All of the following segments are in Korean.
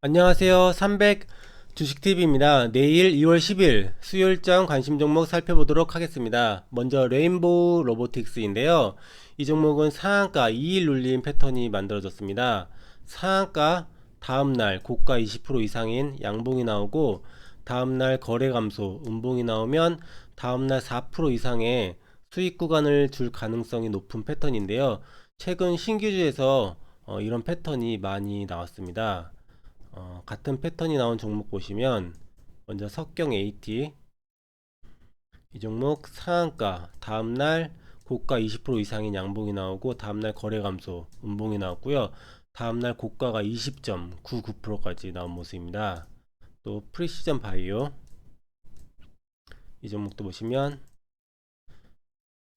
안녕하세요. 300 주식TV입니다. 내일 2월 10일 수요일장 관심 종목 살펴보도록 하겠습니다. 먼저 레인보우 로보틱스인데요. 이 종목은 상한가 2일 눌림 패턴이 만들어졌습니다. 상한가 다음날 고가 20% 이상인 양봉이 나오고 다음날 거래 감소, 음봉이 나오면 다음날 4% 이상의 수익 구간을 줄 가능성이 높은 패턴인데요. 최근 신규주에서 어, 이런 패턴이 많이 나왔습니다. 어, 같은 패턴이 나온 종목 보시면 먼저 석경 AT 이 종목 상한가 다음날 고가 20% 이상인 양봉이 나오고 다음날 거래 감소 음봉이 나왔고요. 다음날 고가가 20.99%까지 나온 모습입니다. 또 프리시전 바이오 이 종목도 보시면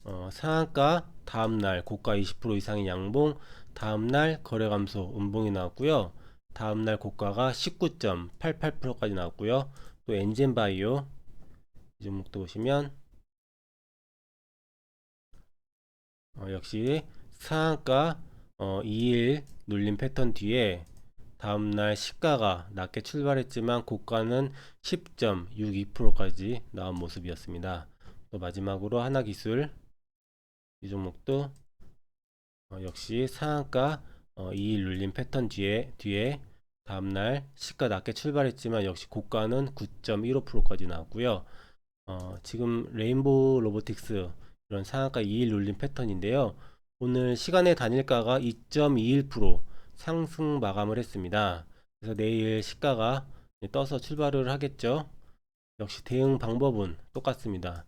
어, 상한가 다음날 고가 20% 이상인 양봉 다음날 거래 감소 음봉이 나왔고요 다음날 고가가 19.88%까지 나왔고요. 또 엔젠바이오 이 종목도 보시면 어, 역시 상한가 어, 2일 눌림 패턴 뒤에 다음날 시가가 낮게 출발했지만 고가는 10.62%까지 나온 모습이었습니다. 또 마지막으로 하나기술 이 종목도 어, 역시 상한가 어, 2일 눌림 패턴 뒤에 뒤에 다음날 시가 낮게 출발했지만 역시 고가는 9.15%까지 나왔고요. 어, 지금 레인보우 로보틱스 이런 상한가 2일 눌림 패턴인데요. 오늘 시간의 단일가가 2.21% 상승 마감을 했습니다. 그래서 내일 시가가 떠서 출발을 하겠죠. 역시 대응 방법은 똑같습니다.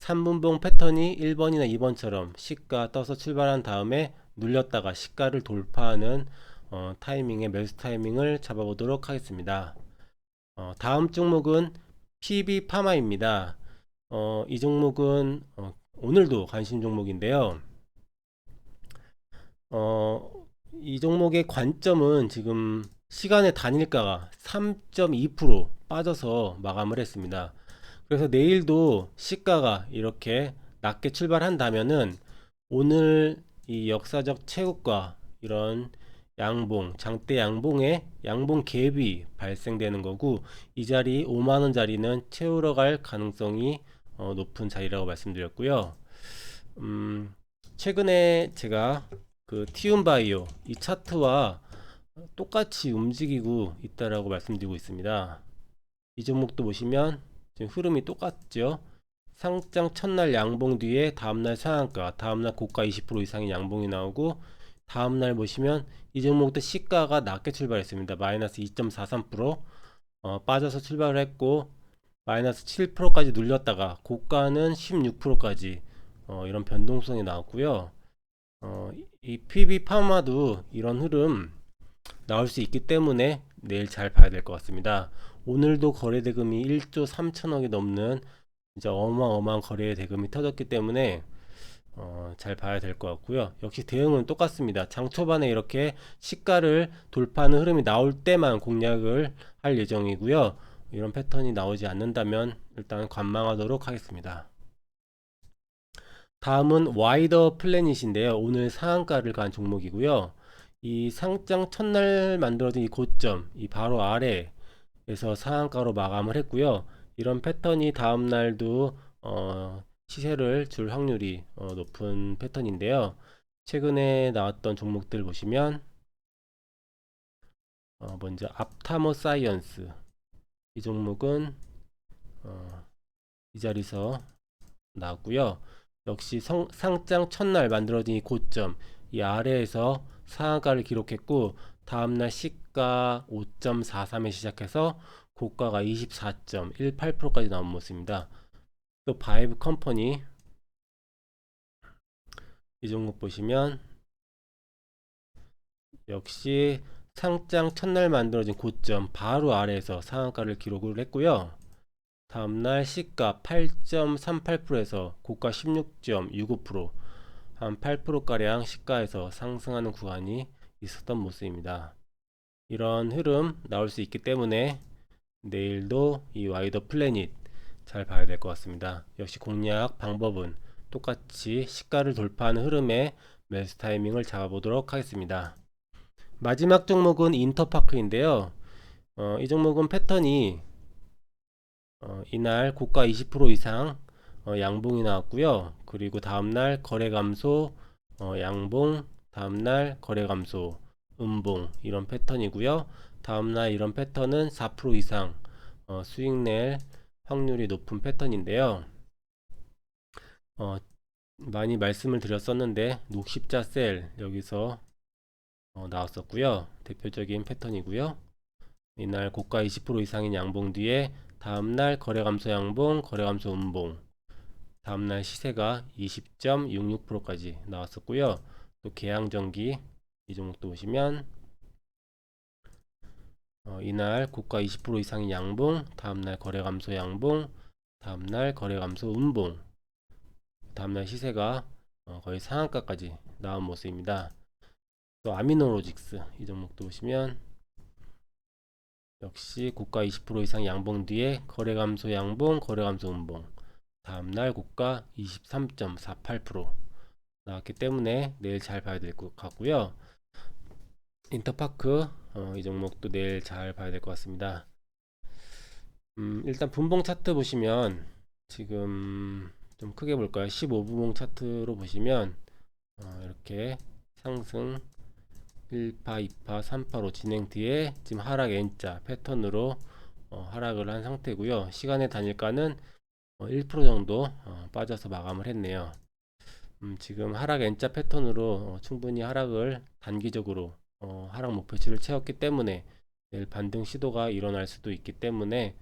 3분봉 패턴이 1번이나 2번처럼 시가 떠서 출발한 다음에 눌렸다가 시가를 돌파하는 어, 타이밍의 매수 타이밍을 잡아보도록 하겠습니다. 어, 다음 종목은 PB 파마입니다. 어, 이 종목은 어, 오늘도 관심 종목인데요. 어, 이 종목의 관점은 지금 시간의 단일가가 3.2% 빠져서 마감을 했습니다. 그래서 내일도 시가가 이렇게 낮게 출발한다면은 오늘 이 역사적 최고가 이런 양봉, 장대 양봉에 양봉 갭이 발생되는 거고 이 자리 5만 원 자리는 채우러 갈 가능성이 어, 높은 자리라고 말씀드렸고요. 음, 최근에 제가 그 티움바이오 이 차트와 똑같이 움직이고 있다라고 말씀드리고 있습니다. 이 종목도 보시면 지금 흐름이 똑같죠. 상장 첫날 양봉 뒤에 다음날 상한가, 다음날 고가 20% 이상의 양봉이 나오고 다음날 보시면 이 종목도 시가가 낮게 출발했습니다. 마이너스 2.43% 어, 빠져서 출발을 했고 마이너스 7%까지 눌렸다가 고가는 16%까지 어, 이런 변동성이 나왔고요. 어, 이 PB 파마도 이런 흐름 나올 수 있기 때문에 내일 잘 봐야 될 것 같습니다. 오늘도 거래 대금이 1조 3천억이 넘는 진짜 어마어마한 거래 대금이 터졌기 때문에 어, 잘 봐야 될 것 같고요. 역시 대응은 똑같습니다. 장 초반에 이렇게 시가를 돌파하는 흐름이 나올 때만 공략을 할 예정이고요. 이런 패턴이 나오지 않는다면 일단 관망하도록 하겠습니다. 다음은 와이더 플래닛인데요. 오늘 상한가를 간 종목이고요. 이 상장 첫날 만들어진 이 고점, 이 바로 아래에서 상한가로 마감을 했고요. 이런 패턴이 다음 날도 어, 시세를 줄 확률이 어, 높은 패턴인데요. 최근에 나왔던 종목들 보시면 어, 먼저 앞타모 사이언스 이 종목은 어, 이 자리에서 나왔고요. 역시 성, 상장 첫날 만들어진 이 고점 이 아래에서 상한가를 기록했고 다음날 시가 5.43에 시작해서 고가가 24.18%까지 나온 모습입니다. 또 바이브 컴퍼니 이 종목 보시면 역시 상장 첫날 만들어진 고점 바로 아래에서 상한가를 기록을 했고요. 다음날 시가 8.38%에서 고가 16.65%, 한 8%가량 시가에서 상승하는 구간이 있었던 모습입니다. 이런 흐름 나올 수 있기 때문에 내일도 이 와이더 플래닛 잘 봐야 될 것 같습니다. 역시 공략 방법은 똑같이 시가를 돌파하는 흐름에 매수 타이밍을 잡아보도록 하겠습니다. 마지막 종목은 인터파크인데요. 어, 이 종목은 패턴이 어, 이날 고가 20% 이상 어, 양봉이 나왔고요. 그리고 다음날 거래 감소 어, 양봉, 다음날 거래 감소 음봉 이런 패턴이고요. 다음날 이런 패턴은 4% 이상 어, 수익 낼 확률이 높은 패턴인데요. 어, 많이 말씀을 드렸었는데 녹십자 셀 여기서 어, 나왔었고요. 대표적인 패턴이고요. 이날 고가 20% 이상인 양봉 뒤에 다음날 거래 감소 양봉, 거래 감소 음봉. 다음날 시세가 20.66%까지 나왔었고요. 또 계양전기 이 종목도 보시면 어, 이날 고가 20% 이상인 양봉, 다음날 거래 감소 양봉, 다음날 거래 감소 음봉. 다음날 시세가 어, 거의 상한가까지 나온 모습입니다. 또 아미노로직스 이 종목도 보시면 역시 고가 20% 이상 양봉 뒤에 거래 감소 양봉, 거래 감소 음봉. 다음날 고가 23.48% 나왔기 때문에 내일 잘 봐야 될 것 같고요. 인터파크 어, 이 종목도 내일 잘 봐야 될 것 같습니다. 음, 일단 분봉 차트 보시면 지금 좀 크게 볼까요? 15분봉 차트로 보시면 어, 이렇게 상승 1파, 2파, 3파로 진행 뒤에 지금 하락 N자 패턴으로 어, 하락을 한 상태고요. 시간의 단일가는 어, 1% 정도 어, 빠져서 마감을 했네요. 음, 지금 하락 N자 패턴으로 어, 충분히 하락을 단기적으로 어, 하락 목표치를 채웠기 때문에 내일 반등 시도가 일어날 수도 있기 때문에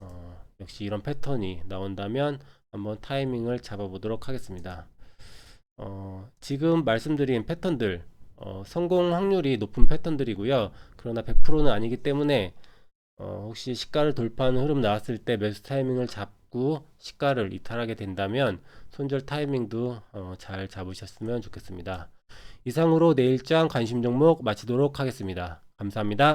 어, 역시 이런 패턴이 나온다면 한번 타이밍을 잡아보도록 하겠습니다. 어, 지금 말씀드린 패턴들 어, 성공 확률이 높은 패턴들이고요. 그러나 100%는 아니기 때문에 어, 혹시 시가를 돌파하는 흐름 나왔을 때 매수 타이밍을 잡고 시가를 이탈하게 된다면 손절 타이밍도 어, 잘 잡으셨으면 좋겠습니다. 이상으로 내 일장 관심 종목 마치도록 하겠습니다. 감사합니다.